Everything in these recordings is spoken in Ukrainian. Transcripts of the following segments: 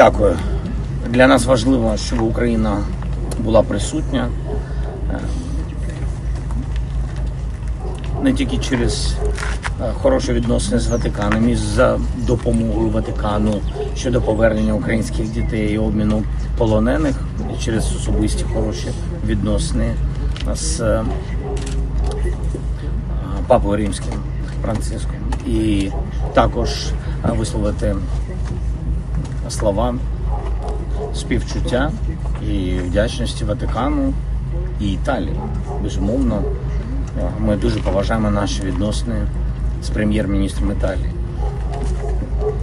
Дякую. Для нас важливо, щоб Україна була присутня е, не тільки через е, хороші відносини з Ватиканом і за допомогою Ватикану щодо повернення українських дітей і обміну полонених, і через особисті хороші відносини з е, Папою Римським Франциском. І також висловити слова співчуття і вдячності Ватикану і Італії. Безумовно, ми дуже поважаємо наші відносини з прем'єр-міністром Італії.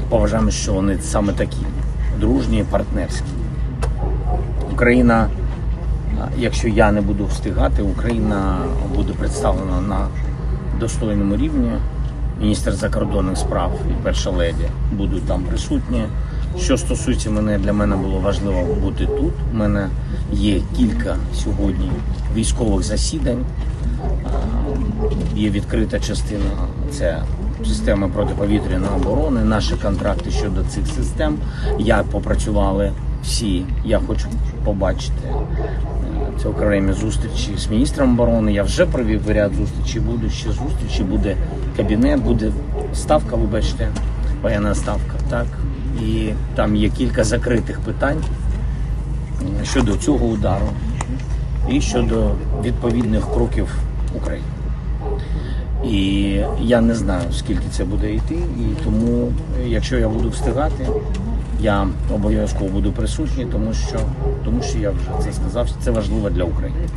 Поважаємо, що вони саме такі дружні партнерські. Україна, якщо я не буду встигати, Україна буде представлена на достойному рівні. Міністр закордонних справ і перша леді будуть там присутні. Що стосується мене, для мене було важливо бути тут. У мене є кілька сьогодні військових засідань. Є відкрита частина це системи протиповітряної оборони, наші контракти щодо цих систем. Як попрацювали всі, я хочу побачити. Е, Це окремі зустрічі з міністром оборони. Я вже провів ряд зустрічей, будуть ще зустрічі, буде кабінет, буде ставка, вибачте, воєнна ставка. Так і там є кілька закритих питань е, щодо цього удару і щодо відповідних кроків України. І я не знаю, скільки це буде йти, і тому, якщо я буду встигати, я обов'язково буду присутній, тому що, тому що я вже це сказав, що це важливо для України.